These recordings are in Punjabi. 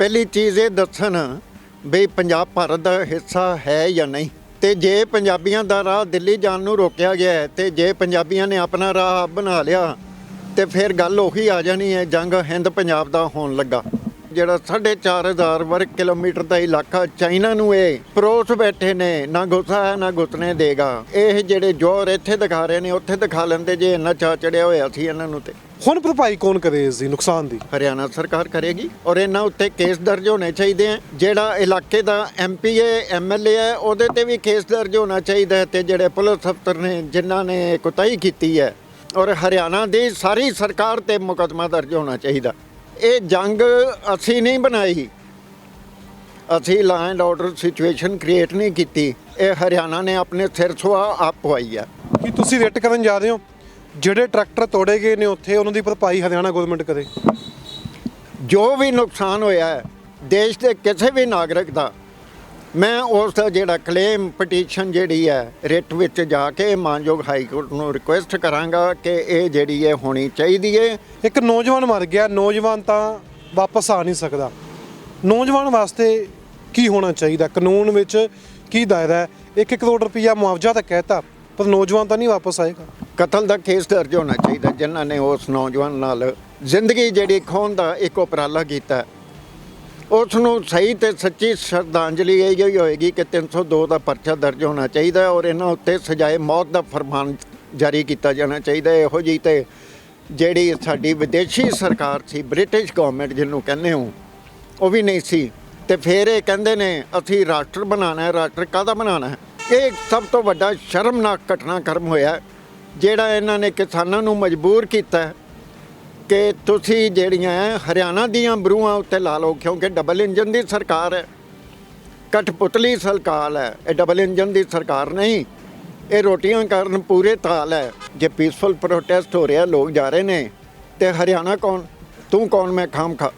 ਪਹਿਲੀ ਚੀਜ਼ ਇਹ ਦੱਸਣ ਵੀ ਪੰਜਾਬ ਭਾਰਤ ਦਾ ਹਿੱਸਾ ਹੈ ਜਾਂ ਨਹੀਂ। ਤੇ ਜੇ ਪੰਜਾਬੀਆਂ ਦਾ ਰਾਹ ਦਿੱਲੀ ਜਾਣ ਨੂੰ ਰੋਕਿਆ ਗਿਆ ਹੈ, ਤੇ ਜੇ ਪੰਜਾਬੀਆਂ ਨੇ ਆਪਣਾ ਰਾਹ ਬਣਾ ਲਿਆ, ਤੇ ਫਿਰ ਗੱਲ ਉਹੀ ਆ ਜਾਣੀ ਹੈ, ਜੰਗ ਹਿੰਦ ਪੰਜਾਬ ਦਾ ਹੋਣ ਲੱਗਾ। ਜਿਹੜਾ 4500 ਵਰਗ ਕਿਲੋਮੀਟਰ ਦਾ ਇਲਾਕਾ ਚਾਈਨਾ ਨੂੰ ਇਹ ਪਰੋਸ ਬੈਠੇ ਨੇ, ਨਾ ਗੁੱਸਾ ਹੈ, ਨਾ ਗੁੱਸਨੇ ਦੇਗਾ। ਇਹ ਜਿਹੜੇ ਜ਼ੋਰ ਇੱਥੇ ਦਿਖਾ ਰਹੇ ਨੇ, ਉੱਥੇ ਦਿਖਾ ਲੈਂਦੇ ਜੇ ਇੰਨਾ ਚਾ ਚੜਿਆ ਹੋਇਆ ਸੀ ਇਹਨਾਂ ਨੂੰ ਤੇ। ਹੁਣ ਭਰਪਾਈ ਕੌਣ ਕਰੇ ਇਸ ਦੀ ਨੁਕਸਾਨ ਦੀ? ਹਰਿਆਣਾ ਸਰਕਾਰ ਕਰੇਗੀ ਔਰ ਇਹਨਾਂ ਉੱਤੇ ਕੇਸ ਦਰਜ ਹੋਣੇ ਚਾਹੀਦੇ ਆ। ਜਿਹੜਾ ਇਲਾਕੇ ਦਾ ਐਮਪੀ ਹੈ ਐਮਐਲਏ ਹੈ ਉਹਦੇ ਤੇ ਵੀ ਕੇਸ ਦਰਜ ਹੋਣਾ ਚਾਹੀਦਾ ਹੈ ਤੇ ਜਿਹੜੇ ਪੁਲਿਸ ਅਫਸਰ ਨੇ ਜਿਨ੍ਹਾਂ ਨੇ ਕੁਤਾਹੀ ਕੀਤੀ ਹੈ ਔਰ ਹਰਿਆਣਾ ਦੀ ਸਾਰੀ ਸਰਕਾਰ ਤੇ ਮੁਕੱਦਮਾ ਦਰਜ ਹੋਣਾ ਚਾਹੀਦਾ। ਇਹ ਜੰਗ ਅਸੀਂ ਨਹੀਂ ਬਣਾਈ। ਅਸੀਂ law and order situation create ਨਹੀਂ ਕੀਤੀ। ਇਹ ਹਰਿਆਣਾ ਨੇ ਆਪਣੇ ਸਿਰ ਸੁਆ ਆਪ ਪਵਾਈ ਹੈ ਕੀ ਤੁਸੀਂ ਰਿਟ ਕਰਨ ਜਾ ਰਹੇ ਹੋ? ਜਿਹੜੇ ਟਰੈਕਟਰ ਤੋੜੇ ਗਏ ਨੇ ਉੱਥੇ, ਉਹਨਾਂ ਦੀ ਭਰਪਾਈ ਹਰਿਆਣਾ ਗਵਰਨਮੈਂਟ ਕਰੇ। ਜੋ ਵੀ ਨੁਕਸਾਨ ਹੋਇਆ ਹੈ, ਦੇਸ਼ ਦੇ ਕਿਸੇ ਵੀ ਨਾਗਰਿਕ ਦਾ, ਮੈਂ ਉਸ ਦਾ ਜਿਹੜਾ ਕਲੇਮ ਪਟੀਸ਼ਨ ਜਿਹੜੀ ਹੈ, ਰਿਟ ਵਿੱਚ ਜਾ ਕੇ ਮਾਨਯੋਗ ਹਾਈ ਕੋਰਟ ਨੂੰ ਰਿਕੁਐਸਟ ਕਰਾਂਗਾ ਕਿ ਇਹ ਜਿਹੜੀ ਹੈ ਹੋਣੀ ਚਾਹੀਦੀ ਹੈ। ਇੱਕ ਨੌਜਵਾਨ ਮਰ ਗਿਆ, ਨੌਜਵਾਨ ਤਾਂ ਵਾਪਸ ਆ ਨਹੀਂ ਸਕਦਾ। ਨੌਜਵਾਨ ਵਾਸਤੇ ਕੀ ਹੋਣਾ ਚਾਹੀਦਾ? ਕਾਨੂੰਨ ਵਿੱਚ ਕੀ ਦਾਇਰਾ ਹੈ? 1 ਕਰੋੜ ਰੁਪਈਆ ਮੁਆਵਜ਼ਾ ਤਾਂ ਕਹਿਤਾ, ਪਰ ਨੌਜਵਾਨ ਤਾਂ ਨਹੀਂ ਵਾਪਸ ਆਏਗਾ। ਕਤਲ ਦਾ ਕੇਸ ਦਰਜ ਹੋਣਾ ਚਾਹੀਦਾ, ਜਿਨ੍ਹਾਂ ਨੇ ਉਸ ਨੌਜਵਾਨ ਨਾਲ ਜ਼ਿੰਦਗੀ ਜਿਹੜੀ ਖੋਹਣ ਦਾ ਇੱਕ ਉਪਰਾਲਾ ਕੀਤਾ। ਉਸ ਨੂੰ ਸਹੀ ਤੇ ਸੱਚੀ ਸ਼ਰਧਾਂਜਲੀ ਇਹ ਹੀ ਹੋਏਗੀ ਕਿ 302 ਦਾ ਪਰਚਾ ਦਰਜ ਹੋਣਾ ਚਾਹੀਦਾ ਔਰ ਇਹਨਾਂ ਉੱਤੇ ਸਜ਼ਾਏ ਮੌਤ ਦਾ ਫਰਮਾਨ ਜਾਰੀ ਕੀਤਾ ਜਾਣਾ ਚਾਹੀਦਾ। ਇਹੋ ਜਿਹੀ ਤੇ ਜਿਹੜੀ ਸਾਡੀ ਵਿਦੇਸ਼ੀ ਸਰਕਾਰ ਸੀ, ਬ੍ਰਿਟਿਸ਼ ਗਵਰਨਮੈਂਟ ਜਿਹਨੂੰ ਕਹਿੰਦੇ ਹੋ, ਉਹ ਵੀ ਨਹੀਂ ਸੀ। ਤੇ ਫਿਰ ਇਹ ਕਹਿੰਦੇ ਨੇ, ਅਸੀਂ ਰਾਸ਼ਟਰ ਬਣਾਉਣਾ ਹੈ, ਰਾਸ਼ਟਰ ਕਾਹਦਾ ਬਣਾਉਣਾ ਹੈ? ਇਹ ਸਭ ਤੋਂ ਵੱਡਾ ਸ਼ਰਮਨਾਕ ਘਟਨਾਕ੍ਰਮ ਹੋਇਆ। ਜਿਹੜਾ ਇਹਨਾਂ ਨੇ ਕਿਸਾਨਾਂ ਨੂੰ ਮਜਬੂਰ ਕੀਤਾ ਕਿ ਤੁਸੀਂ ਜਿਹੜੀਆਂ ਹਰਿਆਣਾ ਦੀਆਂ ਬਰੂਹਾਂ ਉੱਤੇ ਲਾ ਲਓ, ਕਿਉਂਕਿ ਡਬਲ ਇੰਜਨ ਦੀ ਸਰਕਾਰ ਹੈ। ਕਠਪੁਤਲੀ ਸਰਕਾਰ ਹੈ। ਇਹ ਡਬਲ ਇੰਜਨ ਦੀ ਸਰਕਾਰ ਨਹੀਂ। ਇਹ ਰੋਟੀਆਂ ਕਾਰਨ ਪੂਰੇ ਤਾਲ ਹੈ। ਜੇ ਪੀਸਫੁਲ ਪ੍ਰੋਟੈਸਟ ਹੋ ਰਿਹਾ, ਲੋਕ ਜਾ ਰਹੇ ਨੇ, ਤੇ ਹਰਿਆਣਾ ਕੌਣ? ਤੂੰ ਕੌਣ? ਮੈਂ ਖਾਮ ਖਾ।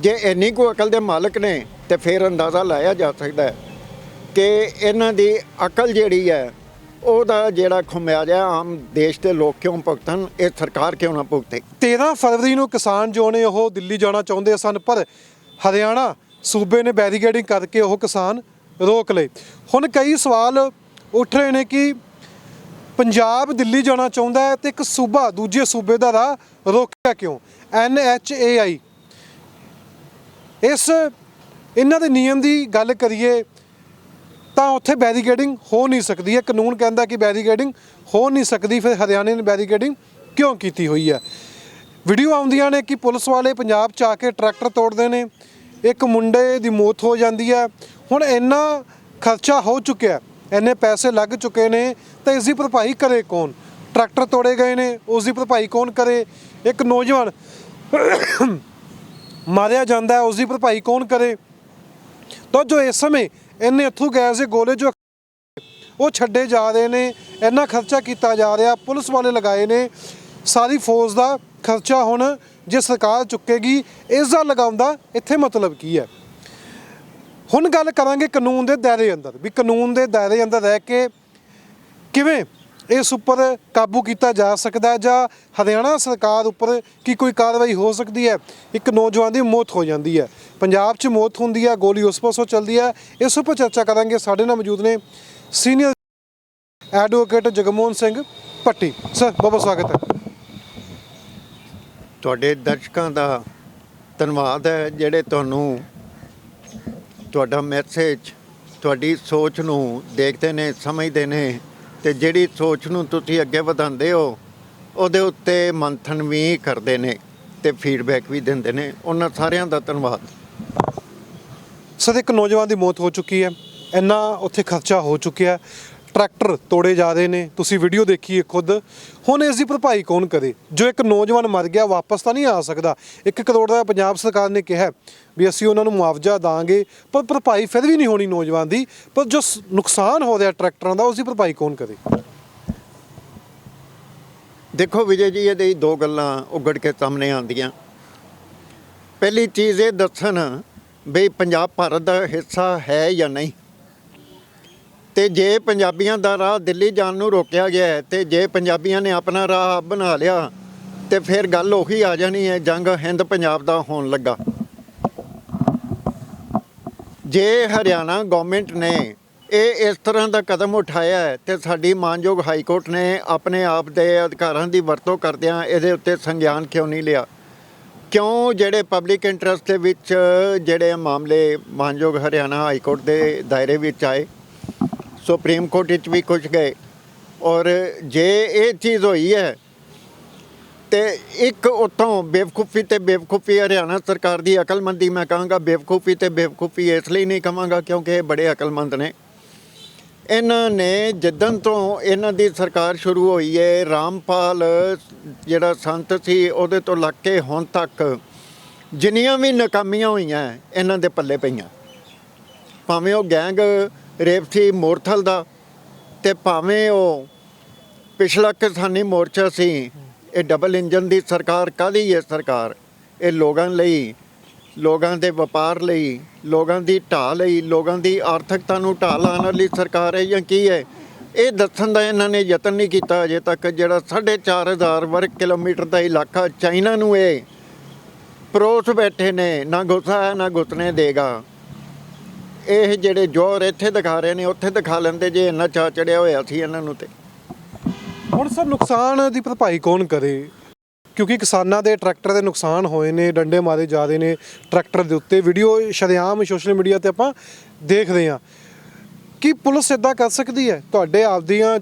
ਜੇ ਇੰਨੀ ਕੁ ਅਕਲ ਦੇ ਮਾਲਕ ਨੇ, ਤੇ ਫਿਰ ਅੰਦਾਜ਼ਾ ਲਾਇਆ ਜਾ ਸਕਦਾ ਹੈ ਕਿ ਇਹਨਾਂ ਦੀ ਅਕਲ ਜਿਹੜੀ ਹੈ ਉਹਦਾ ਜਿਹੜਾ ਖੁਮਿਆਜਾ ਆਮ ਦੇਸ਼ ਦੇ ਲੋਕ ਕਿਉਂ ਭੁਗਤਣ, ਇਹ ਸਰਕਾਰ ਕਿਉਂ ਨਾ ਭੁਗਤੇ? 13 ਫਰਵਰੀ ਨੂੰ ਕਿਸਾਨ ਜੋ ਨੇ ਉਹ ਦਿੱਲੀ ਜਾਣਾ ਚਾਹੁੰਦੇ ਸਨ, ਪਰ ਹਰਿਆਣਾ ਸੂਬੇ ਨੇ ਬੈਰੀਕੇਡਿੰਗ ਕਰਕੇ ਉਹ ਕਿਸਾਨ ਰੋਕ ਲਏ। ਹੁਣ ਕਈ ਸਵਾਲ ਉੱਠ ਰਹੇ ਨੇ ਕਿ ਪੰਜਾਬ ਦਿੱਲੀ ਜਾਣਾ ਚਾਹੁੰਦਾ ਹੈ ਤੇ ਇੱਕ ਸੂਬਾ ਦੂਜੇ ਸੂਬੇ ਦਾ ਰਾਹ ਰੋਕਿਆ ਕਿਉਂ? ਐਨਐਚਏਆਈ ਇਸ, ਇਹਨਾਂ ਦੇ ਨਿਯਮ ਦੀ ਗੱਲ ਕਰੀਏ ਤਾਂ ਉੱਥੇ ਬੈਰੀਕੇਡਿੰਗ ਹੋ ਨਹੀਂ ਸਕਦੀ ਹੈ। ਕਾਨੂੰਨ ਕਹਿੰਦਾ ਕਿ ਬੈਰੀਕੇਡਿੰਗ ਹੋ ਨਹੀਂ ਸਕਦੀ, ਫਿਰ ਹਰਿਆਣੇ ਨੇ ਬੈਰੀਕੇਡਿੰਗ ਕਿਉਂ ਕੀਤੀ ਹੋਈ ਹੈ? ਵੀਡੀਓ ਆਉਂਦੀਆਂ ਨੇ ਕਿ ਪੁਲਿਸ ਵਾਲੇ ਪੰਜਾਬ ਚ ਆ ਕੇ ਟਰੈਕਟਰ ਤੋੜਦੇ ਨੇ। ਇੱਕ ਮੁੰਡੇ ਦੀ ਮੌਤ ਹੋ ਜਾਂਦੀ ਹੈ। ਹੁਣ ਇੰਨਾ ਖਰਚਾ ਹੋ ਚੁੱਕਿਆ ਇੰਨੇ ਪੈਸੇ ਲੱਗ ਚੁੱਕੇ ਨੇ, ਤਾਂ ਇਸ ਦੀ ਭਰਪਾਈ ਕਰੇ ਕੌਣ? ਟਰੈਕਟਰ ਤੋੜੇ ਗਏ ਨੇ, ਉਸ ਦੀ ਭਰਪਾਈ ਕੌਣ ਕਰੇ? ਇੱਕ ਨੌਜਵਾਨ ਮਾਰਿਆ ਜਾਂਦਾ ਹੈ, ਉਸ ਦੀ ਭਰਪਾਈ ਕੌਣ ਕਰੇ? ਤਾਂ ਜੋ ਇਸ ਸਮੇਂ ਇੰਨੇ ਇੱਥੋਂ ਗੈਸ ਦੇ ਗੋਲੇ ਜੋ ਉਹ ਛੱਡੇ ਜਾ ਰਹੇ ਨੇ, ਇੰਨਾ ਖਰਚਾ ਕੀਤਾ ਜਾ ਰਿਹਾ, ਪੁਲਿਸ ਵਾਲੇ ਲਗਾਏ ਨੇ, ਸਾਰੀ ਫੌਜ ਦਾ ਖਰਚਾ ਹੁਣ ਜੇ ਸਰਕਾਰ ਚੁੱਕੇਗੀ ਇਸ ਦਾ ਲਗਾਉਣ ਦਾ ਇੱਥੇ ਮਤਲਬ ਕੀ ਹੈ? ਹੁਣ ਗੱਲ ਕਰਾਂਗੇ ਕਾਨੂੰਨ ਦੇ ਦਾਇਰੇ ਅੰਦਰ, ਵੀ ਕਾਨੂੰਨ ਦੇ ਦਾਇਰੇ ਅੰਦਰ ਰਹਿ ਕੇ ਕਿਵੇਂ ਇਸ ਉੱਪਰ ਕਾਬੂ ਕੀਤਾ ਜਾ ਸਕਦਾ ਹੈ ਜਾਂ ਹਰਿਆਣਾ ਸਰਕਾਰ ਉੱਪਰ ਕੀ ਕੋਈ ਕਾਰਵਾਈ ਹੋ ਸਕਦੀ ਹੈ? ਇੱਕ ਨੌਜਵਾਨ ਦੀ ਮੌਤ ਹੋ ਜਾਂਦੀ ਹੈ। ਪੰਜਾਬ 'ਚ ਮੌਤ ਹੁੰਦੀ ਹੈ, ਗੋਲੀ ਉਸ ਪਾਸੋਂ ਚੱਲਦੀ ਹੈ। ਇਸ ਉੱਪਰ ਚਰਚਾ ਕਰਾਂਗੇ। ਸਾਡੇ ਨਾਲ ਮੌਜੂਦ ਨੇ senior advocate Jagmohan Singh Patti sir, ਬਹੁਤ ਬਹੁਤ ਸਵਾਗਤ ਹੈ। ਤੁਹਾਡੇ ਦਰਸ਼ਕਾਂ ਦਾ ਧੰਨਵਾਦ ਹੈ, ਜਿਹੜੇ ਤੁਹਾਨੂੰ ਤੁਹਾਡਾ ਮੈਸੇਜ ਤੁਹਾਡੀ ਸੋਚ ਨੂੰ ਦੇਖਦੇ ਨੇ, ਸਮਝਦੇ ਨੇ। ਤੇ ਜਿਹੜੀ ਸੋਚ ਨੂੰ ਤੁਸੀਂ ਅੱਗੇ ਵਧਾਉਂਦੇ ਹੋ, ਉਹਦੇ ਉੱਤੇ ਮੰਥਨ ਵੀ ਕਰਦੇ ਨੇ ਤੇ ਫੀਡਬੈਕ ਵੀ ਦਿੰਦੇ ਨੇ। ਉਹਨਾਂ ਸਾਰਿਆਂ ਦਾ ਧੰਨਵਾਦ। ਸਰ, ਇੱਕ ਨੌਜਵਾਨ ਦੀ ਮੌਤ ਹੋ ਚੁੱਕੀ ਹੈ। ਇੰਨਾ ਉੱਥੇ ਖਰਚਾ ਹੋ ਚੁੱਕਿਆ। ਟਰੈਕਟਰ ਤੋੜੇ ਜਾ ਰਹੇ ਨੇ। ਤੁਸੀਂ ਵੀਡੀਓ ਦੇਖੀ ਹੈ ਖੁਦ। ਹੁਣ ਇਸ ਦੀ ਭਰਪਾਈ ਕੌਣ ਕਰੇ? ਜੋ ਇੱਕ ਨੌਜਵਾਨ ਮਰ ਗਿਆ, ਵਾਪਸ ਤਾਂ ਨਹੀਂ ਆ ਸਕਦਾ। 1 ਕਰੋੜ ਦਾ ਪੰਜਾਬ ਸਰਕਾਰ ਨੇ ਕਿਹਾ ਵੀ ਅਸੀਂ ਉਹਨਾਂ ਨੂੰ ਮੁਆਵਜ਼ਾ ਦਾਂਗੇ, ਪਰ ਭਰਪਾਈ ਫਿਰ ਵੀ ਨਹੀਂ ਹੋਣੀ ਨੌਜਵਾਨ ਦੀ। ਪਰ ਜੋ ਨੁਕਸਾਨ ਹੋ ਰਿਹਾ ਟਰੈਕਟਰਾਂ ਦਾ, ਉਸ ਦੀ ਭਰਪਾਈ ਕੌਣ ਕਰੇ? ਦੇਖੋ ਵਿਜੇ ਜੀ, ਇਹਦੇ ਦੋ ਗੱਲਾਂ ਉਗੜ ਕੇ ਸਾਹਮਣੇ ਆਉਂਦੀਆਂ। ਪਹਿਲੀ ਚੀਜ਼ ਇਹ ਦੱਸਣ ਵੀ ਪੰਜਾਬ ਭਾਰਤ ਦਾ ਹਿੱਸਾ ਹੈ ਜਾਂ ਨਹੀਂ। ਤੇ ਜੇ ਪੰਜਾਬੀਆਂ ਦਾ ਰਾਹ ਦਿੱਲੀ ਜਾਣ ਨੂੰ ਰੋਕਿਆ ਗਿਆ ਹੈ, ਤੇ ਜੇ ਪੰਜਾਬੀਆਂ ਨੇ ਆਪਣਾ ਰਾਹ ਬਣਾ ਲਿਆ, ਤੇ ਫਿਰ ਗੱਲ ਉਹੀ ਆ ਜਾਣੀ ਹੈ, ਜੰਗ ਹਿੰਦ ਪੰਜਾਬ ਦਾ ਹੋਣ ਲੱਗਾ। ਜੇ ਹਰਿਆਣਾ ਗਵਰਨਮੈਂਟ ਨੇ ਇਹ ਇਸ ਤਰ੍ਹਾਂ ਦਾ ਕਦਮ ਉਠਾਇਆ ਹੈ, ਤੇ ਸਾਡੀ ਮਾਨਯੋਗ ਹਾਈ ਕੋਰਟ ਨੇ ਆਪਣੇ ਆਪ ਦੇ ਅਧਿਕਾਰਾਂ ਦੀ ਵਰਤੋਂ ਕਰਦਿਆਂ ਇਹਦੇ ਉੱਤੇ ਸੰਗਿਆਨ ਕਿਉਂ ਨਹੀਂ ਲਿਆ? ਕਿਉਂ ਜਿਹੜੇ ਪਬਲਿਕ ਇੰਟਰਸਟ ਦੇ ਵਿੱਚ ਜਿਹੜੇ ਮਾਮਲੇ ਮਾਨਯੋਗ ਹਰਿਆਣਾ ਹਾਈ ਕੋਰਟ ਦੇ ਦਾਇਰੇ ਵਿੱਚ ਆਏ? ਸੁਪਰੀਮ ਕੋਰਟ ਵਿੱਚ ਵੀ ਕੁਝ ਗਏ। ਔਰ ਜੇ ਇਹ ਚੀਜ਼ ਹੋਈ ਹੈ, ਤੇ ਇੱਕ ਉਤੋਂ ਬੇਵਕੂਫੀ ਤੇ ਬੇਵਕੂਫੀ ਹਰਿਆਣਾ ਸਰਕਾਰ ਦੀ ਅਕਲਮੰਦੀ, ਮੈਂ ਕਹਾਂਗਾ ਬੇਵਕੂਫੀ ਤੇ ਬੇਵਕੂਫੀ ਇਸ ਲਈ ਨਹੀਂ ਕਹਾਂਗਾ ਕਿਉਂਕਿ ਇਹ ਬੜੇ ਅਕਲਮੰਦ ਨੇ। ਇਹਨਾਂ ਨੇ ਜਿੱਦਣ ਤੋਂ ਇਹਨਾਂ ਦੀ ਸਰਕਾਰ ਸ਼ੁਰੂ ਹੋਈ ਹੈ, ਰਾਮਪਾਲ ਜਿਹੜਾ ਸੰਤ ਸੀ, ਉਹਦੇ ਤੋਂ ਲੱਗ ਕੇ ਹੁਣ ਤੱਕ ਜਿੰਨੀਆਂ ਵੀ ਨਾਕਾਮੀਆਂ ਹੋਈਆਂ, ਇਹਨਾਂ ਦੇ ਪੱਲੇ ਪਈਆਂ। ਭਾਵੇਂ ਉਹ ਗੈਂਗ ਰੇਪ ਸੀ ਮੋਰਥਲ ਦਾ ਤੇ ਭਾਵੇਂ ਉਹ ਪਿਛਲਾ ਕਿਸਾਨੀ ਮੋਰਚਾ ਸੀ, ਇਹ ਡਬਲ ਇੰਜਨ ਦੀ ਸਰਕਾਰ ਕਾਹਦੀ ਹੈ ਸਰਕਾਰ? ਇਹ ਲੋਕਾਂ ਲਈ, ਲੋਕਾਂ ਦੇ ਵਪਾਰ ਲਈ, ਲੋਕਾਂ ਦੀ ਢਾਹ ਲਈ, ਲੋਕਾਂ ਦੀ ਆਰਥਿਕਤਾ ਨੂੰ ਢਾਹ ਲਾਉਣ ਵਾਲੀ ਸਰਕਾਰ ਹੈ ਜਾਂ ਕੀ ਹੈ? ਇਹ ਦੱਸਣ ਦਾ ਇਹਨਾਂ ਨੇ ਯਤਨ ਨਹੀਂ ਕੀਤਾ ਅਜੇ ਤੱਕ, ਜਿਹੜਾ 4500 ਵਰਗ ਕਿਲੋਮੀਟਰ ਦਾ ਇਲਾਕਾ ਚਾਈਨਾ ਨੂੰ ਇਹ ਪਰੋਸ ਬੈਠੇ ਨੇ, ਨਾ ਗੁੱਸਾ ਹੈ, ਨਾ ਗੁੱਤਨੇ ਦੇਗਾ। ਇਹ ਜਿਹੜੇ ਜੋਰ ਇੱਥੇ ਦਿਖਾ ਰਹੇ ਨੇ, ਉੱਥੇ ਦਿਖਾ ਲੈਂਦੇ ਜੇ ਇੰਨਾ ਚਾ ਚੜਿਆ ਹੋਇਆ ਸੀ ਇਹਨਾਂ ਨੂੰ ਤੇ। ਹੁਣ ਸਰ ਨੁਕਸਾਨ ਦੀ ਭਰਪਾਈ ਕੌਣ ਕਰੇ? ਕਿਉਂਕਿ ਕਿਸਾਨਾਂ ਦੇ ਟਰੈਕਟਰ ਦੇ ਨੁਕਸਾਨ ਹੋਏ ਨੇ, ਡੰਡੇ ਮਾਰੇ ਜਾਦੇ ਨੇ ਟਰੈਕਟਰ ਦੇ ਉੱਤੇ। ਵੀਡੀਓ ਸ਼ਰੇਆਮ ਸੋਸ਼ਲ ਮੀਡੀਆ ਤੇ ਆਪਾਂ ਦੇਖਦੇ ਹਾਂ। ਕੀ ਪੁਲਿਸ ਇਦਾਂ ਕਰ ਸਕਦੀ ਹੈ? ਤੁਹਾਡੇ ਆਪਦੀਆਂ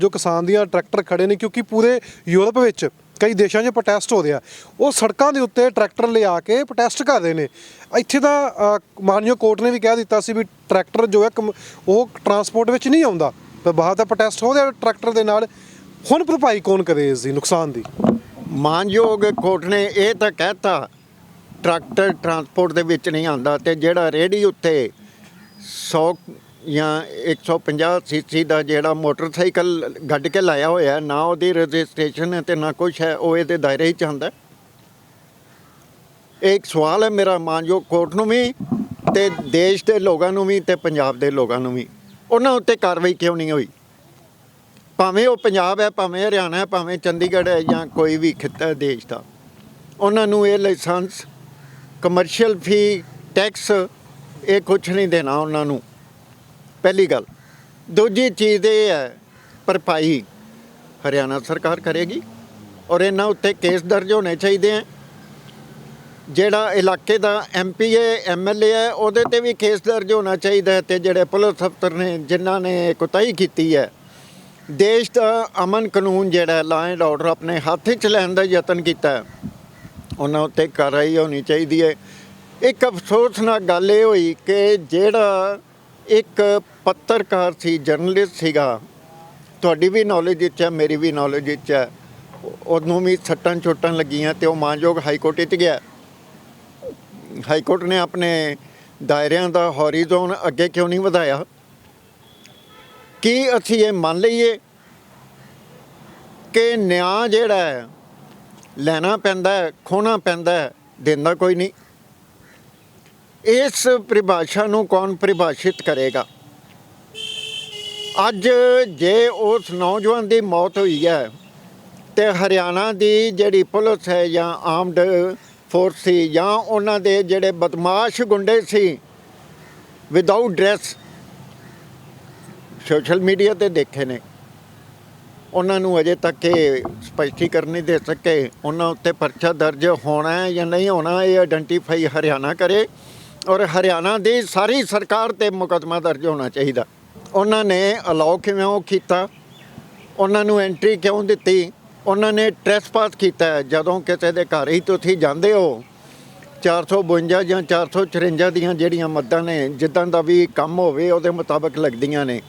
ਜੋ ਕਿਸਾਨ ਦੀਆਂ ਟਰੈਕਟਰ ਖੜੇ ਨੇ, ਕਿਉਂਕਿ ਪੂਰੇ ਯੂਰਪ ਵਿੱਚ ਕਈ ਦੇਸ਼ਾਂ 'ਚ ਪ੍ਰੋਟੈਸਟ ਹੋ ਰਿਹਾ ਉਹ ਸੜਕਾਂ ਦੇ ਉੱਤੇ ਟਰੈਕਟਰ ਲਿਆ ਕੇ ਪ੍ਰੋਟੈਸਟ ਕਰਦੇ ਨੇ। ਇੱਥੇ ਤਾਂ ਮਾਨਯੋਗ ਕੋਰਟ ਨੇ ਵੀ ਕਹਿ ਦਿੱਤਾ ਸੀ ਵੀ ਟਰੈਕਟਰ ਜੋ ਹੈ ਕਮ- ਉਹ ਟਰਾਂਸਪੋਰਟ ਵਿੱਚ ਨਹੀਂ ਆਉਂਦਾ। ਪਰ ਬਾਹਰ ਦਾ ਪ੍ਰੋਟੈਸਟ ਹੋ ਰਿਹਾ ਟਰੈਕਟਰ ਦੇ ਨਾਲ। ਹੁਣ ਭਰਪਾਈ ਕੌਣ ਕਰੇ ਇਸ ਦੀ, ਨੁਕਸਾਨ ਦੀ? ਮਾਨਯੋਗ ਕੋਰਟ ਨੇ ਇਹ ਤਾਂ ਕਹਿਤਾ ਟਰੈਕਟਰ ਟਰਾਂਸਪੋਰਟ ਦੇ ਵਿੱਚ ਨਹੀਂ ਆਉਂਦਾ ਤੇ ਜਿਹੜਾ ਰੇੜੀ ਉੱਤੇ 100 ਜਾਂ 150 ਸੀਸੀ ਦਾ ਜਿਹੜਾ ਮੋਟਰਸਾਈਕਲ ਗੱਡ ਕੇ ਲਾਇਆ ਹੋਇਆ, ਨਾ ਉਹਦੀ ਰਜਿਸਟ੍ਰੇਸ਼ਨ ਹੈ ਤੇ ਨਾ ਕੁਝ ਹੈ, ਉਹ ਇਹਦੇ ਦਾਇਰੇ ਵਿੱਚ ਆਉਂਦਾ ਇਹ ਇੱਕ ਸਵਾਲ ਹੈ ਮੇਰਾ, ਮਾਨਯੋਗ ਕੋਰਟ ਨੂੰ ਵੀ ਤੇ ਦੇਸ਼ ਦੇ ਲੋਕਾਂ ਨੂੰ ਵੀ ਤੇ ਪੰਜਾਬ ਦੇ ਲੋਕਾਂ ਨੂੰ ਵੀ। ਉਹਨਾਂ ਉੱਤੇ ਕਾਰਵਾਈ ਕਿਉਂ ਨਹੀਂ ਹੋਈ? ਭਾਵੇਂ ਉਹ ਪੰਜਾਬ ਹੈ, ਭਾਵੇਂ ਹਰਿਆਣਾ ਹੈ, ਭਾਵੇਂ ਚੰਡੀਗੜ੍ਹ ਹੈ ਜਾਂ ਕੋਈ ਵੀ ਖਿੱਤਾ ਦੇਸ਼ ਦਾ। ਉਹਨਾਂ ਨੂੰ ਇਹ ਲਾਇਸੈਂਸ, ਕਮਰਸ਼ੀਅਲ ਫੀ, ਟੈਕਸ, ਇਹ ਕੁਝ ਨਹੀਂ ਦੇਣਾ ਉਹਨਾਂ ਨੂੰ। ਪਹਿਲੀ ਗੱਲ। ਦੂਜੀ ਚੀਜ਼ ਇਹ ਹੈ, ਭਰਪਾਈ। ਹਰਿਆਣਾ ਸਰਕਾਰ ਕਰੇਗੀ ਔਰ ਇਹਨਾਂ ਉੱਤੇ ਕੇਸ ਦਰਜ ਹੋਣੇ ਚਾਹੀਦੇ ਹੈ ਜਿਹੜਾ ਇਲਾਕੇ ਦਾ ਐਮਪੀ ਹੈ ਐਮਐਲਏ ਹੈ, ਉਹਦੇ ਤੇ ਵੀ ਕੇਸ ਦਰਜ ਹੋਣਾ ਚਾਹੀਦਾ ਹੈ ਤੇ ਜਿਹੜੇ ਪੁਲਿਸ ਅਫਸਰ ਨੇ, ਜਿਨ੍ਹਾਂ ਨੇ ਕੁਤਾਈ ਕੀਤੀ ਹੈ, ਦੇਸ਼ ਦਾ ਅਮਨ ਕਾਨੂੰਨ ਜਿਹੜਾ ਲਾ ਐਂਡ ਆਰਡਰ ਆਪਣੇ ਹੱਥ 'ਚ ਲੈਣ ਦਾ ਯਤਨ ਕੀਤਾ ਉਹਨਾਂ ਉੱਤੇ ਕਾਰਵਾਈ ਹੋਣੀ ਚਾਹੀਦੀ ਹੈ। ਇੱਕ ਅਫਸੋਸਨਾਕ ਗੱਲ ਇਹ ਹੋਈ ਕਿ ਜਿਹੜਾ ਇੱਕ ਪੱਤਰਕਾਰ ਸੀ ਜਰਨਲਿਸਟ ਸੀਗਾ। ਤੁਹਾਡੀ ਵੀ ਨੌਲੇਜ ਵਿੱਚ ਹੈ, ਮੇਰੀ ਵੀ ਨੌਲੇਜ ਵਿੱਚ ਹੈ। ਉਹਨੂੰ ਵੀ ਸੱਟਾਂ ਚੋਟਾਂ ਲੱਗੀਆਂ ਤੇ ਉਹ ਮਾਨਯੋਗ ਹਾਈ ਕੋਰਟ ਵਿੱਚ ਗਿਆ। ਹਾਈ ਕੋਰਟ ਨੇ ਆਪਣੇ ਦਾਇਰਿਆਂ ਦਾ ਹੌਰੀਜ਼ਨ ਅੱਗੇ ਕਿਉਂ ਨਹੀਂ ਵਧਾਇਆ? ਕੀ ਅਸੀਂ ਇਹ ਮੰਨ ਲਈਏ ਕਿ ਨਿਆਂ ਜਿਹੜਾ ਲੈਣਾ ਪੈਂਦਾ ਹੈ, ਖੋਣਾ ਪੈਂਦਾ ਦਿੰਦਾ ਕੋਈ ਨਹੀਂ? ਇਸ ਪਰਿਭਾਸ਼ਾ ਨੂੰ ਕੌਣ ਪਰਿਭਾਸ਼ਿਤ ਕਰੇਗਾ? ਅੱਜ ਜੇ ਉਸ ਨੌਜਵਾਨ ਦੀ ਮੌਤ ਹੋਈ ਹੈ, ਤੇ ਹਰਿਆਣਾ ਦੀ ਜਿਹੜੀ ਪੁਲਿਸ ਹੈ ਜਾਂ ਆਰਮਡ ਫੋਰਸ ਸੀ ਜਾਂ ਉਹਨਾਂ ਦੇ ਜਿਹੜੇ ਬਦਮਾਸ਼ ਗੁੰਡੇ ਸੀ ਵਿਦਆਊਟ ਡਰੈਸ ਸੋਸ਼ਲ ਮੀਡੀਆ ਤੇ ਦੇਖੇ ਨੇ। ਉਹਨਾਂ ਨੂੰ ਅਜੇ ਤੱਕ ਇਹ ਸਪਸ਼ਟੀਕਰਨ ਨਹੀਂ ਦੇ ਸਕੇ। ਉਹਨਾਂ ਉੱਤੇ ਪਰਚਾ ਦਰਜ ਹੋਣਾ ਹੈ ਜਾਂ ਨਹੀਂ ਹੋਣਾ, ਇਹ ਆਇਡੈਂਟੀਫਾਈ ਹਰਿਆਣਾ ਕਰੇ। ਔਰ ਹਰਿਆਣਾ ਦੀ ਸਾਰੀ ਸਰਕਾਰ ਤੇ ਮੁਕੱਦਮਾ ਦਰਜ ਹੋਣਾ ਚਾਹੀਦਾ। ਉਹਨਾਂ ਨੇ ਅਲਾਉ ਕਿਵੇਂ ਕੀਤਾ? ਉਹਨਾਂ ਨੂੰ ਐਂਟਰੀ ਕਿਉਂ ਦਿੱਤੀ? ਉਹਨਾਂ ਨੇ ਟ੍ਰੈਸਪਾਸ ਕੀਤਾ ਜਦੋਂ ਕਿਸੇ ਦੇ ਘਰ ਹੀ ਤੁਸੀਂ ਜਾਂਦੇ ਹੋ 452 ਜਾਂ 454 ਦੀਆਂ ਜਿਹੜੀਆਂ ਮੱਦਾਂ ਨੇ, ਜਿੱਦਾਂ ਦਾ ਵੀ ਕੰਮ ਹੋਵੇ, ਉਹਦੇ ਮੁਤਾਬਕ ਲੱਗਦੀਆਂ ਨੇ।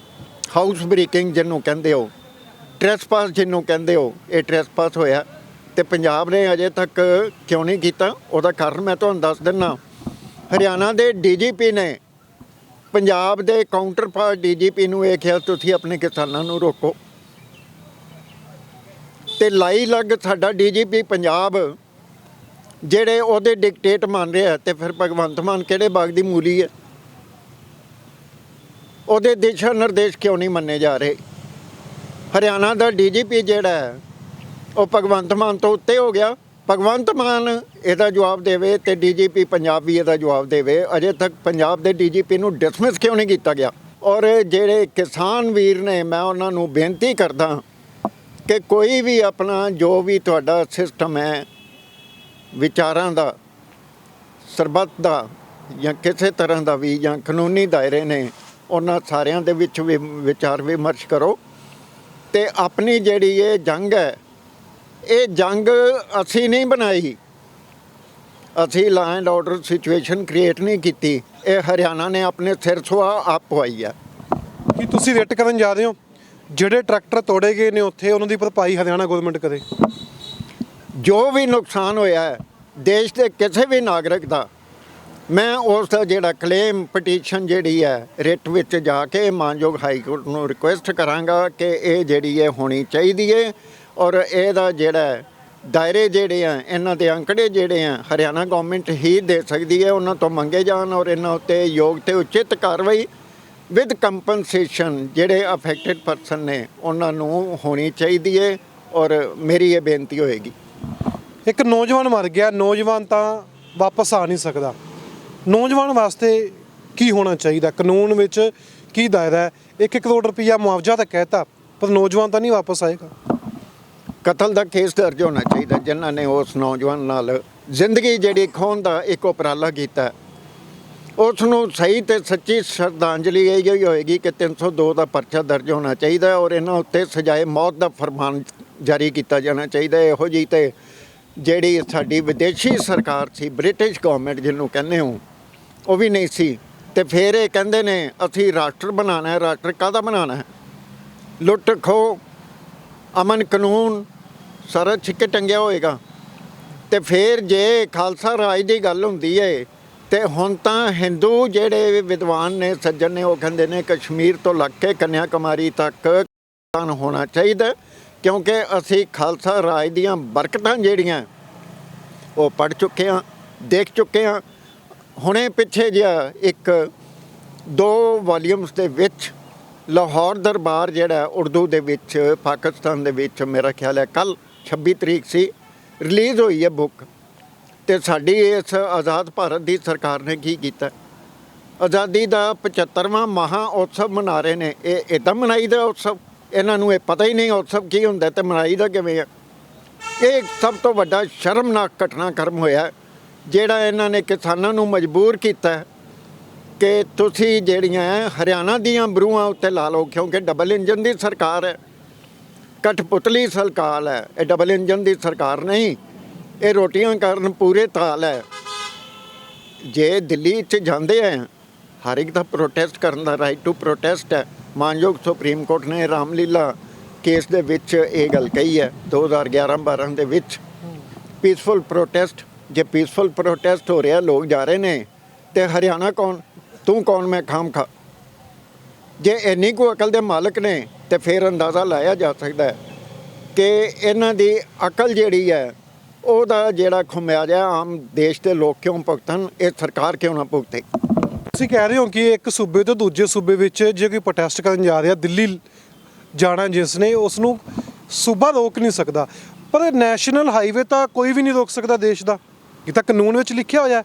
ਹਾਊਸ ਬ੍ਰੇਕਿੰਗ ਜਿਹਨੂੰ ਕਹਿੰਦੇ ਹੋ ਟ੍ਰੈਸਪਾਸ ਜਿਹਨੂੰ ਕਹਿੰਦੇ ਹੋ, ਇਹ ਟ੍ਰੈਸਪਾਸ ਹੋਇਆ। ਤੇ ਪੰਜਾਬ ਨੇ ਅਜੇ ਤੱਕ ਕਿਉਂ ਨਹੀਂ ਕੀਤਾ? ਉਹਦਾ ਕਾਰਨ ਮੈਂ ਤੁਹਾਨੂੰ ਦੱਸ ਦਿੰਨਾ ਹਰਿਆਣਾ ਦੇ ਡੀਜੀਪੀ ਨੇ ਪੰਜਾਬ ਦੇ ਕਾਊਂਟਰ ਪਾਰਟ ਡੀਜੀਪੀ ਨੂੰ ਇਹ ਕਿਹਾ, ਤੁਸੀਂ ਆਪਣੇ ਕਿਸਾਨਾਂ ਨੂੰ ਰੋਕੋ। ਤੇ ਲਾਈ ਲੱਗ ਸਾਡਾ ਡੀਜੀਪੀ ਪੰਜਾਬ, ਜਿਹੜੇ ਉਹਦੇ ਡਿਕਟੇਟ ਮੰਨ ਰਿਹਾ ਤੇ ਫਿਰ ਭਗਵੰਤ ਮਾਨ ਕਿਹੜੇ ਬਾਗ ਦੀ ਮੂਲੀ ਹੈ? ਉਹਦੇ ਦਿਸ਼ਾ ਨਿਰਦੇਸ਼ ਕਿਉਂ ਨਹੀਂ ਮੰਨੇ ਜਾ ਰਹੇ? ਹਰਿਆਣਾ ਦਾ ਡੀਜੀਪੀ ਜਿਹੜਾ ਹੈ, ਉਹ ਭਗਵੰਤ ਮਾਨ ਤੋਂ ਉੱਤੇ ਹੋ ਗਿਆ। ਭਗਵੰਤ ਮਾਨ ਇਹਦਾ ਜਵਾਬ ਦੇਵੇ ਤੇ ਡੀਜੀਪੀ ਪੰਜਾਬ ਵੀ ਇਹਦਾ ਜਵਾਬ ਦੇਵੇ। ਅਜੇ ਤੱਕ ਪੰਜਾਬ ਦੇ ਡੀਜੀਪੀ ਨੂੰ ਡਿਸਮਿਸ ਕਿਉਂ ਨਹੀਂ ਕੀਤਾ ਗਿਆ? ਔਰ ਜਿਹੜੇ ਕਿਸਾਨ ਵੀਰ ਨੇ, ਮੈਂ ਉਹਨਾਂ ਨੂੰ ਬੇਨਤੀ ਕਰਦਾ ਕਿ ਕੋਈ ਵੀ ਆਪਣਾ ਜੋ ਵੀ ਤੁਹਾਡਾ ਸਿਸਟਮ ਹੈ, ਵਿਚਾਰਾਂ ਦਾ, ਸਰਬੱਤ ਦਾ ਜਾਂ ਕਿਸੇ ਤਰ੍ਹਾਂ ਦਾ ਵੀ ਜਾਂ ਕਾਨੂੰਨੀ ਦਾਇਰੇ ਨੇ, ਉਹਨਾਂ ਸਾਰਿਆਂ ਦੇ ਵਿੱਚ ਵੀ, ਵਿਚਾਰ ਵਿਮਰਸ਼ ਕਰੋ ਤੇ ਆਪਣੀ ਜਿਹੜੀ ਇਹ ਜੰਗ ਹੈ ਇਹ ਜੰਗ ਅਸੀਂ ਨਹੀਂ ਬਣਾਈ। ਅਸੀਂ law and order situation create ਨਹੀਂ ਕੀਤੀ। ਇਹ ਹਰਿਆਣਾ ਨੇ ਆਪਣੇ ਸਿਰ ਸੁਆ ਆਪ ਪਵਾਈ ਹੈ ਕੀ ਤੁਸੀਂ ਰਿਟ ਕਰਨ ਜਾ ਰਹੇ ਹੋ? ਜਿਹੜੇ ਟਰੈਕਟਰ ਤੋੜੇ ਗਏ ਨੇ ਉੱਥੇ ਉਹਨਾਂ ਦੀ ਭਰਪਾਈ ਹਰਿਆਣਾ ਗਵਰਨਮੈਂਟ ਕਰੇ। ਜੋ ਵੀ ਨੁਕਸਾਨ ਹੋਇਆ ਹੈ ਦੇਸ਼ ਦੇ ਕਿਸੇ ਵੀ ਨਾਗਰਿਕ ਦਾ ਮੈਂ ਉਸ ਦਾ ਜਿਹੜਾ ਕਲੇਮ ਪਟੀਸ਼ਨ ਜਿਹੜੀ ਹੈ ਰਿਟ ਵਿੱਚ ਜਾ ਕੇ ਮਾਨਯੋਗ ਹਾਈ ਕੋਰਟ ਨੂੰ ਰਿਕੁਐਸਟ ਕਰਾਂਗਾ ਕਿ ਇਹ ਜਿਹੜੀ ਹੈ ਹੋਣੀ ਚਾਹੀਦੀ ਹੈ। ਔਰ ਇਹਦਾ ਜਿਹੜਾ ਦਾਇਰੇ ਜਿਹੜੇ ਆ, ਇਹਨਾਂ ਦੇ ਅੰਕੜੇ ਜਿਹੜੇ ਆ, ਹਰਿਆਣਾ ਗਵਰਨਮੈਂਟ ਹੀ ਦੇ ਸਕਦੀ ਹੈ, ਉਹਨਾਂ ਤੋਂ ਮੰਗੇ ਜਾਣ ਔਰ ਇਹਨਾਂ ਉੱਤੇ ਯੋਗ ਤੇ ਉਚਿਤ ਕਾਰਵਾਈ ਵਿਦ ਕੰਪਨਸੇਸ਼ਨ ਜਿਹੜੇ ਅਫੈਕਟਡ ਪਰਸਨ ਨੇ, ਉਹਨਾਂ ਨੂੰ ਹੋਣੀ ਚਾਹੀਦੀ ਹੈ ਔਰ ਮੇਰੀ ਇਹ ਬੇਨਤੀ ਹੋਏਗੀ। ਇੱਕ ਨੌਜਵਾਨ ਮਰ ਗਿਆ, ਨੌਜਵਾਨ ਤਾਂ ਵਾਪਸ ਆ ਨਹੀਂ ਸਕਦਾ। ਨੌਜਵਾਨ ਵਾਸਤੇ ਕੀ ਹੋਣਾ ਚਾਹੀਦਾ? ਕਾਨੂੰਨ ਵਿੱਚ ਕੀ ਦਾਇਰਾ ਹੈ? 1 ਕਰੋੜ ਰੁਪਈਆ ਮੁਆਵਜ਼ਾ ਤਾਂ ਕਹਿਤਾ, ਪਰ ਨੌਜਵਾਨ ਤਾਂ ਨਹੀਂ ਵਾਪਸ ਆਏਗਾ। ਕਤਲ ਦਾ ਕੇਸ ਦਰਜ ਹੋਣਾ ਚਾਹੀਦਾ, ਜਿਨ੍ਹਾਂ ਨੇ ਉਸ ਨੌਜਵਾਨ ਨਾਲ ਜ਼ਿੰਦਗੀ ਜਿਹੜੀ ਖੋਹਣ ਦਾ ਇੱਕ ਉਪਰਾਲਾ ਕੀਤਾ। ਉਸ ਨੂੰ ਸਹੀ ਤੇ ਸੱਚੀ ਸ਼ਰਧਾਂਜਲੀ ਇਹ ਹੀ ਹੋਏਗੀ ਕਿ 302 ਦਾ ਪਰਚਾ ਦਰਜ ਹੋਣਾ ਚਾਹੀਦਾ ਔਰ ਇਹਨਾਂ ਉੱਤੇ ਸਜ਼ਾਏ ਮੌਤ ਦਾ ਫਰਮਾਨ ਜਾਰੀ ਕੀਤਾ ਜਾਣਾ ਚਾਹੀਦਾ। ਇਹੋ ਜਿਹੀ ਤੇ ਜਿਹੜੀ ਸਾਡੀ ਵਿਦੇਸ਼ੀ ਸਰਕਾਰ ਸੀ, ਬ੍ਰਿਟਿਸ਼ ਗਵਰਨਮੈਂਟ ਜਿਹਨੂੰ ਕਹਿੰਦੇ ਹੋ, ਉਹ ਵੀ ਨਹੀਂ ਸੀ। ਤੇ ਫਿਰ ਇਹ ਕਹਿੰਦੇ ਨੇ, ਅਸੀਂ ਰਾਸ਼ਟਰ ਬਣਾਉਣਾ ਹੈ, ਰਾਸ਼ਟਰ ਕਾਹਦਾ ਬਣਾਉਣਾ ਹੈ? ਲੁੱਟ ਖੋ ਅਮਨ ਕਾਨੂੰਨ ਸਾਰਾ ਛਿੱਕੇ ਟੰਗਿਆ ਹੋਏਗਾ। ਤੇ ਫਿਰ ਜੇ ਖਾਲਸਾ ਰਾਜ ਦੀ ਗੱਲ ਹੁੰਦੀ ਹੈ ਤੇ ਹੁਣ ਤਾਂ ਹਿੰਦੂ ਜਿਹੜੇ ਵਿਦਵਾਨ ਨੇ, ਸੱਜਣ ਨੇ, ਉਹ ਕਹਿੰਦੇ ਨੇ ਕਸ਼ਮੀਰ ਤੋਂ ਲੱਗ ਕੇ ਕੰਨਿਆ ਕੁਮਾਰੀ ਤੱਕ ਤਾਂ ਹੋਣਾ ਚਾਹੀਦਾ, ਕਿਉਂਕਿ ਅਸੀਂ ਖਾਲਸਾ ਰਾਜ ਦੀਆਂ ਬਰਕਤਾਂ ਜਿਹੜੀਆਂ, ਉਹ ਪੜ ਚੁੱਕੇ ਹਾਂ, ਦੇਖ ਚੁੱਕੇ ਹਾਂ। ਹੁਣੇ ਪਿੱਛੇ ਜਿਹਾ ਇੱਕ, ਦੋ ਵਾਲੀਅਮਸ ਦੇ ਵਿੱਚ ਲਾਹੌਰ ਦਰਬਾਰ ਜਿਹੜਾ ਉਰਦੂ ਦੇ ਵਿੱਚ, ਪਾਕਿਸਤਾਨ ਦੇ ਵਿੱਚ, ਮੇਰਾ ਖਿਆਲ ਹੈ ਕੱਲ 26 ਤਰੀਕ ਸੀ, ਰਿਲੀਜ਼ ਹੋਈ ਹੈ ਬੁੱਕ ਤੇ ਸਾਡੀ ਇਸ ਆਜ਼ਾਦ ਭਾਰਤ ਦੀ ਸਰਕਾਰ ਨੇ ਕੀ ਕੀਤਾ? ਆਜ਼ਾਦੀ ਦਾ 75ਵਾਂ ਮਹਾ ਉਤਸਵ ਮਨਾ ਰਹੇ ਨੇ। ਇਹ ਇਦਾਂ ਮਨਾਈਦਾ ਉਤਸਵ। ਇਹਨਾਂ ਨੂੰ ਇਹ ਪਤਾ ਹੀ ਨਹੀਂ ਉਤਸਵ ਕੀ ਹੁੰਦਾ ਤੇ ਮਨਾਈਦਾ ਕਿਵੇਂ ਆ। ਇਹ ਸਭ ਤੋਂ ਵੱਡਾ ਸ਼ਰਮਨਾਕ ਘਟਨਾਕ੍ਰਮ ਹੋਇਆ, ਜਿਹੜਾ ਇਹਨਾਂ ਨੇ ਕਿਸਾਨਾਂ ਨੂੰ ਮਜਬੂਰ ਕੀਤਾ ਕਿ ਤੁਸੀਂ ਜਿਹੜੀਆਂ ਹਰਿਆਣਾ ਦੀਆਂ ਬਰੂਆਂ ਉੱਤੇ ਲਾ ਲਓ, ਕਿਉਂਕਿ ਡਬਲ ਇੰਜਨ ਦੀ ਸਰਕਾਰ ਹੈ। ਕਠਪੁਤਲੀ ਸਰਕਾਰ ਹੈ, ਇਹ ਡਬਲ ਇੰਜਨ ਦੀ ਸਰਕਾਰ ਨਹੀਂ, ਇਹ ਰੋਟੀਆਂ ਕਰਨ ਪੂਰੇ ਤਾਲ ਹੈ। ਜੇ ਦਿੱਲੀ 'ਚ ਜਾਂਦੇ ਆ, ਹਰ ਇੱਕ ਦਾ ਪ੍ਰੋਟੈਸਟ ਕਰਨ ਦਾ ਰਾਈਟ ਟੂ ਪ੍ਰੋਟੈਸਟ ਹੈ। ਮਾਨਯੋਗ ਸੁਪਰੀਮ ਕੋਰਟ ਨੇ ਰਾਮਲੀਲਾ ਕੇਸ ਦੇ ਵਿੱਚ ਇਹ ਗੱਲ ਕਹੀ ਹੈ 2011-12 ਦੇ ਵਿੱਚ। ਪੀਸਫੁਲ ਪ੍ਰੋਟੈਸਟ ਜੇ ਪੀਸਫੁਲ ਪ੍ਰੋਟੈਸਟ ਹੋ ਰਿਹਾ, ਲੋਕ ਜਾ ਰਹੇ ਨੇ, ਤੇ ਹਰਿਆਣਾ ਕੌਣ? ਤੂੰ ਕੌਣ? ਮੈਂ ਖਾਮ ਖਾ ਜੇ ਇੰਨੀ ਕੋ ਅਕਲ ਦੇ ਮਾਲਕ ਨੇ ਤੇ ਫਿਰ ਅੰਦਾਜ਼ਾ ਲਾਇਆ ਜਾ ਸਕਦਾ ਕਿ ਇਹਨਾਂ ਦੀ ਅਕਲ ਜਿਹੜੀ ਹੈ, ਉਹਦਾ ਜਿਹੜਾ ਖੁਮਿਆਜਾ ਆਮ ਦੇਸ਼ ਦੇ ਲੋਕ ਕਿਉਂ ਭੁਗਤਣ, ਇਹ ਸਰਕਾਰ ਕਿਉਂ ਨਾ ਭੁਗਤੇ? ਤੁਸੀਂ ਕਹਿ ਰਹੇ ਹੋ ਕਿ ਇੱਕ ਸੂਬੇ ਤੋਂ ਦੂਜੇ ਸੂਬੇ ਵਿੱਚ ਜੇ ਕੋਈ ਪ੍ਰੋਟੈਸਟ ਕਰਨ ਜਾ ਰਿਹਾ, ਦਿੱਲੀ ਜਾਣਾ ਜਿਸ ਨੇ ਉਸ ਨੂੰ ਸੂਬਾ ਰੋਕ ਨਹੀਂ ਸਕਦਾ। ਪਰ ਨੈਸ਼ਨਲ ਹਾਈਵੇ ਤਾਂ ਕੋਈ ਵੀ ਨਹੀਂ ਰੋਕ ਸਕਦਾ ਦੇਸ਼ ਦਾ। ਇਹ ਤਾਂ ਕਾਨੂੰਨ ਵਿੱਚ ਲਿਖਿਆ ਹੋਇਆ ਹੈ।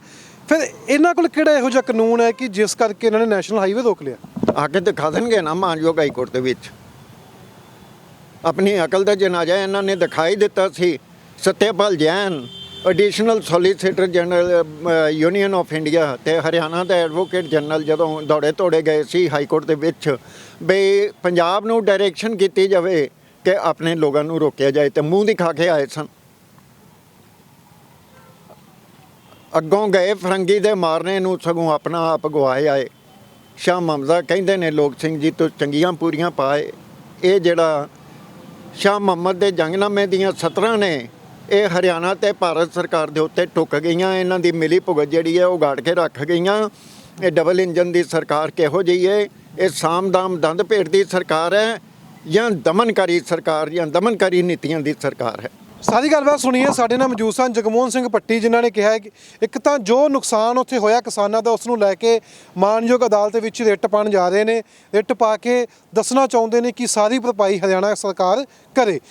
ਫਿਰ ਇਹਨਾਂ ਕੋਲ ਕਿਹੜਾ ਇਹੋ ਜਿਹਾ ਕਾਨੂੰਨ ਹੈ ਕਿ ਜਿਸ ਕਰਕੇ ਇਹਨਾਂ ਨੇ ਨੈਸ਼ਨਲ ਹਾਈਵੇ ਰੋਕ ਲਿਆ? ਆ ਕੇ ਦਿਖਾ ਦੇਣਗੇ ਨਾ ਮਾਨਯੋਗ ਹਾਈ ਕੋਰਟ ਦੇ ਵਿੱਚ। ਆਪਣੀ ਅਕਲ ਦਾ ਜਨਾਜ਼ਾ ਇਹਨਾਂ ਨੇ ਦਿਖਾਈ ਦਿੱਤਾ ਸੀ। Satyapal Jain additional solicitor general union of India ਤੇ ਹਰਿਆਣਾ ਦਾ ਐਡਵੋਕੇਟ ਜਨਰਲ ਜਦੋਂ ਦੌੜੇ ਤੋੜੇ ਗਏ ਸੀ ਹਾਈ ਕੋਰਟ ਦੇ ਵਿੱਚ ਬਈ ਪੰਜਾਬ ਨੂੰ ਡਾਇਰੈਕਸ਼ਨ ਕੀਤੀ ਜਾਵੇ ਕਿ ਆਪਣੇ ਲੋਕਾਂ ਨੂੰ ਰੋਕਿਆ ਜਾਏ ਤੇ ਮੂੰਹ ਦਿਖਾ ਕੇ ਆਏ ਸਨ। ਅੱਗੋਂ ਗਏ ਫਰੰਗੀ ਦੇ ਮਾਰਨੇ ਨੂੰ ਸਗੋਂ ਆਪਣਾ ਆਪ ਗਵਾਏ ਆਏ। ਸ਼ਾਹ ਮਮਜ਼ਾ ਕਹਿੰਦੇ ਨੇ, ਲੋਕ ਸਿੰਘ ਜੀ, ਤੋਂ ਚੰਗੀਆਂ ਪੂਰੀਆਂ ਪਾਏ। ਇਹ ਜਿਹੜਾ ਸ਼ਾਹ ਮੁਹੰਮਦ ਦੇ ਜੰਗਨਾਮੇ ਦੀਆਂ 17 ਨੇ, ਇਹ ਹਰਿਆਣਾ ਤੇ ਭਾਰਤ ਸਰਕਾਰ ਦੇ ਉੱਤੇ ਟੁੱਕ ਗਈਆਂ। ਇਹਨਾਂ ਦੀ ਮਿਲੀ ਭੁਗਤ ਜਿਹੜੀ ਹੈ, ਉਹ ਗਾੜ ਕੇ ਰੱਖ ਗਈਆਂ। ਇਹ ਡਬਲ ਇੰਜਨ ਦੀ ਸਰਕਾਰ ਕਿਹੋ ਜਿਹੀ ਹੈ? ਇਹ ਸਾਮਦਾਮ ਦੰਦ ਭੇਟ ਦੀ ਸਰਕਾਰ ਹੈ ਜਾਂ ਦਮਨਕਾਰੀ ਸਰਕਾਰ ਜਾਂ ਦਮਨਕਾਰੀ ਨੀਤੀਆਂ ਦੀ ਸਰਕਾਰ ਹੈ? ਸਾਰੀ ਗੱਲਬਾਤ ਸੁਣੀਏ। ਸਾਡੇ ਨਾਲ ਮੌਜੂਦ ਸਨ ਜਗਮੋਹਨ ਸਿੰਘ ਪੱਟੀ ਜਿਨ੍ਹਾਂ ਨੇ ਕਿਹਾ ਹੈ ਕਿ ਇੱਕ ਤਾਂ ਜੋ ਨੁਕਸਾਨ ਉੱਥੇ ਹੋਇਆ ਕਿਸਾਨਾਂ ਦਾ ਉਸ ਨੂੰ ਲੈ ਕੇ ਮਾਨਯੋਗ ਅਦਾਲਤ ਵਿੱਚ ਰਿਟ ਪਾਉਣ ਜਾ ਰਹੇ ਨੇ। ਰਿਟ ਪਾ ਕੇ ਦੱਸਣਾ ਚਾਹੁੰਦੇ ਨੇ ਕਿ ਸਾਰੀ ਭਰਪਾਈ ਹਰਿਆਣਾ ਸਰਕਾਰ ਕਰੇ।